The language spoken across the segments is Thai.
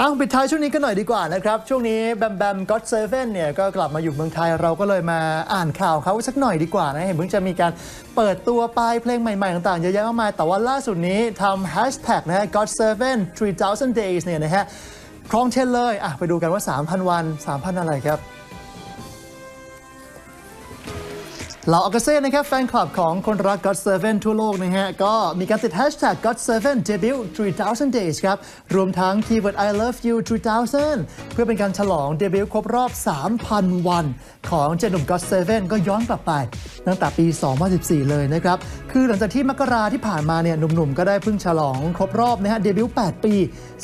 อ้าปิดท้ายช่วงนี้ก็หน่อยดีกว่านะครับ ช่วงนี้แบมแบมก็ t เซเว่นเนี่ยก็กลับมาอยู่เมืองไทยเราก็เลยมาอ่านข่าวเขาสักหน่อยดีกว่านะ เห็นเพิ่งจะมีการเปิดตัวป้ายเพลงใหม่ๆ ต่างๆ เยอะแยะมากมายแต่ว่าล่าสุดนี้ทำแฮชแท็กนะฮะ God Seven 3000 days เนี่ยนะฮะครองเช่นเลยอะไปดูกันว่า 3,000 วัน 3,000 อะไรครับ เหล่าอากาเซ่นะครับแฟนคลับของคนรัก God Seven ทั่วโลกนะฮะ ก็มีการติด hashtag God Seven debut 3000 days ครับ รวมทั้งคีย์เวิร์ด I love you 3000 เพื่อเป็นการฉลองเดบิวต์ครบรอบ 3,000 วัน ของเจนหนุ่ม God Seven ก็ย้อนกลับไป ตั้งแต่ปี 2014 เลยนะครับ คือหลังจากที่มกราที่ผ่านมาเนี่ยหนุ่มๆ ก็ได้เพิ่งฉลองครบรอบนะฮะเดบิวต์ 8 ปี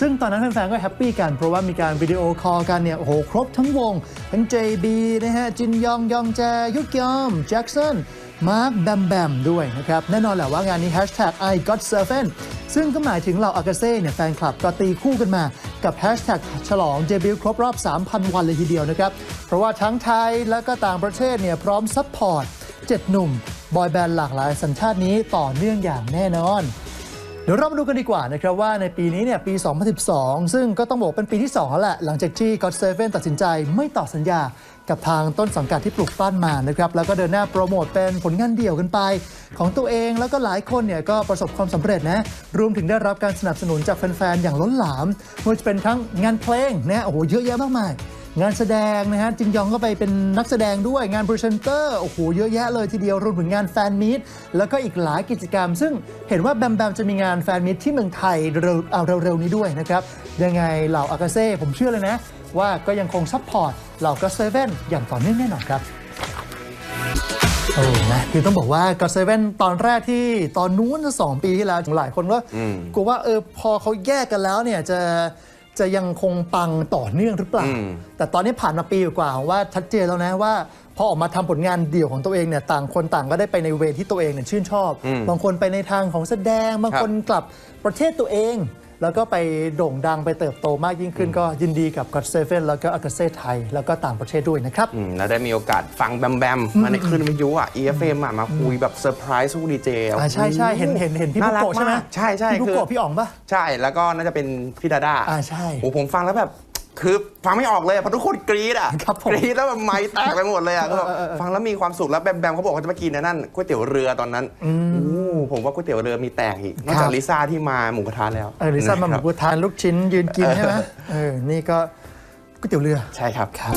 ซึ่งตอนนั้นแฟนๆ ก็แฮปปี้กันเพราะว่ามีการวิดีโอคอลกันเนี่ยโอ้โหครบทั้งวงทั้ง JB นะฮะจินยองยองแจยุกยอมแจ็คสันมาร์คแบมแบมด้วยนะครับ แน่นอนแหละว่างานนี้ hashtag I got seven ซึ่งก็หมายถึงเหล่าอากาเซ่เนี่ยแฟนคลับก็ตีคู่กันมากับ hashtag ฉลองเดบิวต์ครบรอบ 3,000 วันเลยทีเดียวนะครับ เพราะว่าทั้งไทยและก็ต่างประเทศเนี่ยพร้อมซัพพอร์ต 7 หนุ่ม บอยแบนด์หลากหลายสัญชาตินี้ต่อเนื่องอย่างแน่นอนเดี๋ยวเรามาดูกันดีกว่านะครับว่าในปีนี้เนี่ยปี 2012 ซึ่งก็ต้องบอกเป็นปีที่ 2 แล้วแหละ หลังจากที่ God Seven ตัดสินใจไม่ต่อสัญญา กับทางต้นสังกัดที่ปลูกปั้นมานะครับแล้วก็เดินหน้าโปรโมทเป็นผลงานเดี่ยวกันไป ของตัวเองแล้วก็หลายคนเนี่ยก็ประสบความสำเร็จนะรวมถึงได้รับการสนับสนุนจากแฟนๆอย่างล้นหลามไม่ว่าจะเป็นทั้งงานเพลงนะโอ้โหเยอะแยะมากมาย งานแสดงนะฮะจินยองก็ไปเป็นนักแสดงด้วยงานพรีเซนเตอร์โอ้โหเยอะแยะเลยทีเดียวรวมถึงงานแฟนมีตแล้วก็อีกหลายกิจกรรม ซึ่งเห็นว่าแบมแบมจะมีงานแฟนมีตที่เมืองไทยเร็วเอาเร็วๆนี้ด้วยนะครับยังไงเหล่าอากาเซ่ผมเชื่อเลยนะ ว่าก็ยังคงซัพพอร์ตเหล่าก็เซเว่นอย่างต่อเนื่องแน่นอนครับโอ้นะคือต้องบอกว่าก็เซเว่นตอนแรกที่ตอนนู้นสองปีที่แล้วหลายคนก็กลัวว่าเออพอเขาแยกกันแล้วเนี่ยจะ จะยังคงปังต่อเนื่องหรือเปล่า แต่ตอนนี้ผ่านมาปีกว่าผมว่าชัดเจนแล้วนะว่าพอออกมาทำผลงานเดี่ยวของตัวเองเนี่ยต่างคนต่างก็ได้ไปในเวรที่ตัวเองเนี่ยชื่นชอบ บางคนไปในทางของแสดง บางคนกลับประเทศตัวเอง แล้วก็ไปโด่งดังไปเติบโตมากยิ่งขึ้นก็ยินดีกับ God Seven แล้วก็อากาเซ่ไทย แล้วก็ต่างประเทศด้วยนะครับ อืมแล้วได้มีโอกาสฟังแบมแบมมาในคลื่นวิทยุอะ EFM อะมาคุยแบบเซอร์ไพรส์สู้ดีเจอ่าใช่ใช่เห็นเห็นเห็นพี่น่าบุรัโกะใช่ไหมากใช่ใช่พี่บุคือโกะพี่อ๋องปะ ใช่แล้วก็น่าจะเป็นพี่ดาด้าอ่าใช่ โอ้ผมฟังแล้วแบบ คือฟังไม่ออกเลยอะเพราะทุกคนกรี๊ดอะครับผมกรี๊ดแล้วแบบไม้แตกไปหมดเลยอะก็แบบฟังแล้วมีความสุขแล้วแบมแบมเขาบอกว่าจะมากินนะนั่นก๋วยเตี๋ยวเรือตอนนั้นโอ้ผมว่าก๋วยเตี๋ยวเรือมีแตกอีกนอกจากลิซ่าที่มาหมูกระทะแล้วเออลิซ่ามาหนะมูครับกระทานลูกชิ้นยืนกินใช่ไหมเออนี่ก็ก๋วยเตี๋ยวเรือใช่ครับครับ